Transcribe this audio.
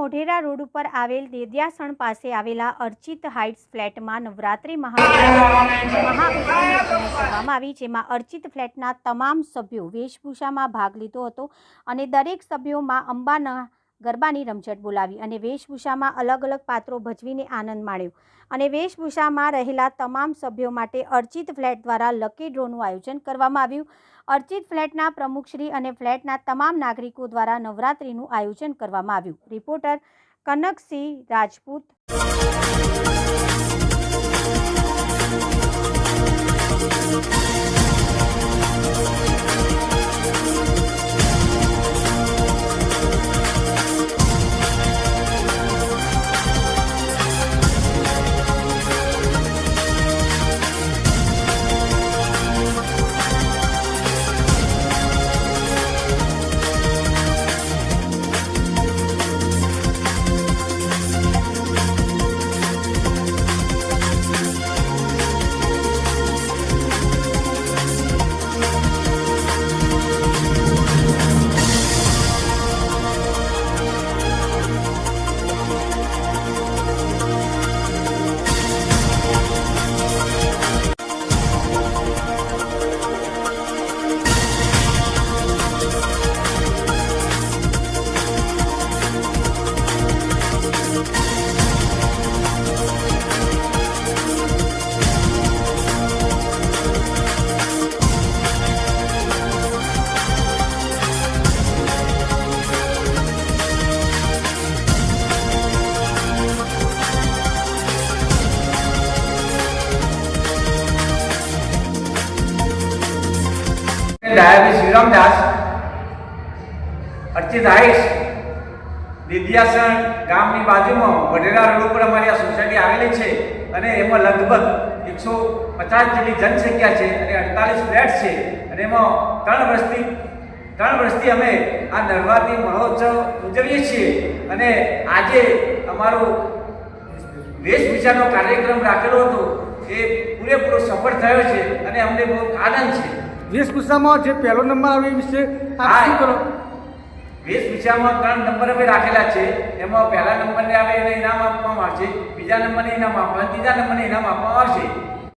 Modhera road ઉપર આવેલ દેદ્યાસણ પાસે આવેલા અર્ચિત હાઇટ્સ ફ્લેટમાં નવરાત્રિ મહાઉત્સવની કરવામાં આવી, જેમાં અર્ચિત ફ્લેટના તમામ સભ્યો વેશભૂષામાં ભાગ લીધો હતો અને દરેક સભ્યોમાં અંબાના ગરબાની રમઝટ બોલાવી અને વેશભૂષામાં અલગ અલગ પાત્રો ભજવીને આનંદ માણ્યો. અને વેશભૂષામાં રહેલા તમામ સભ્યો માટે અર્ચિત ફ્લેટ દ્વારા લકી ડ્રોનું આયોજન કરવામાં આવ્યું. અર્ચિત ફ્લેટના પ્રમુખશ્રી અને ફ્લેટના તમામ નાગરિકો દ્વારા નવરાત્રિનું આયોજન કરવામાં આવ્યું. રિપોર્ટર કનકસિંહ રાજપૂત ડાયાબી શ્રીરામદાસ અર્ચિત હાઇટ્સ દિદ્યાસણ ગામની બાજુમાં વઢેરા રોડ ઉપર અમારી આ સોસાયટી આવેલી છે અને એમાં લગભગ એકસો પચાસ જેટલી જનસંખ્યા છે અને અડતાલીસ ફ્લેટ છે અને એમાં ત્રણ વર્ષથી ત્રણ વર્ષથી અમે આ નવરાત્રિ મહોત્સવ ઉજવીએ છીએ અને આજે અમારો વેશભૂષાનો કાર્યક્રમ રાખેલો હતો એ પૂરેપૂરો સફળ થયો છે અને અમને બહુ આનંદ છે. વેશભૂષામાં જે પહેલો નંબર આવે એ વિશે આપ. શું કરો? વેશભૂષામાં ત્રણ નંબર અમે રાખેલા છે. એમાં પહેલા નંબરને આવે એને ઇનામ આપવામાં આવશે બીજા નંબરને ઇનામ આપવા ત્રીજા નંબરને ઇનામ આપવામાં આવશે.